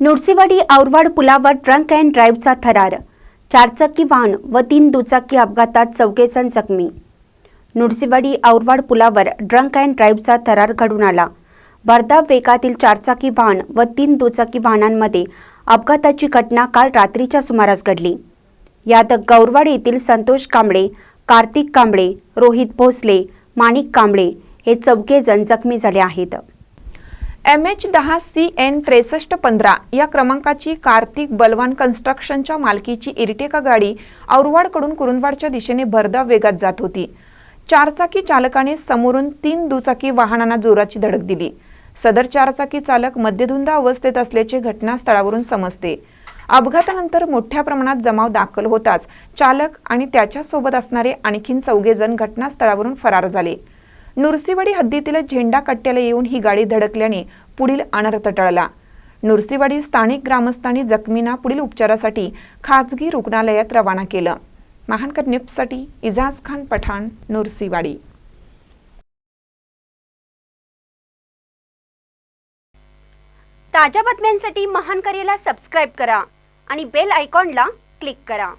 नुरसेवाडी औरवाड पुलावर drunk and ड्राईव्हचा थरार. चारचाकी वाहन व तीन दुचाकी अपघातात चौघेजण जखमी. नुरसेवाडी औरवाड पुलावर ड्रंक अँड ड्राईव्हचा थरार घडून आला. भरधाव वेगातील चारचाकी वाहन व तीन दुचाकी वाहनांमध्ये अपघाताची घटना काल रात्रीच्या सुमारास घडली. यात गौरवाड येथील संतोष कांबळे कार्तिक कांबळे रोहित भोसले माणिक कांबळे हे चौघेजण जखमी झाले आहेत. एम एच दहा सी एन त्रेसष्ट पंधरा या क्रमांकाची कार्तिक बलवान कन्स्ट्रक्शनच्या मालकीची इरिटेका गाडी औरवाडकडून कुरुंदवाडच्या दिशेने भरधाव वेगात जात होती. चारचाकी चालकाने समोरून तीन दुचाकी वाहनांना जोराची धडक दिली. सदर चारचाकी चालक मद्यधुंदा अवस्थेत असल्याचे घटनास्थळावरून समजते. अपघातानंतर मोठ्या प्रमाणात जमाव दाखल होताच चालक आणि त्याच्यासोबत असणारे आणखीन चौघे जण घटनास्थळावरून फरार झाले. नुरसीवाडी हद्दीतील झेंडा कट्ट्याला येऊन ही गाडी धडकल्याने पुढील अनर्थ टळला. नुरसीवाडी स्थानिक ग्रामस्थांनी जखमींना पुढील उपचारासाठी खाजगी रुग्णालयात रवाना केलं. महानकर निप्ससाठी इजाज खान पठाण नुरसीवाडी. ताज्या बातम्यांसाठी महान करेला सबस्क्राईब करा आणि बेल आयकॉनला क्लिक करा.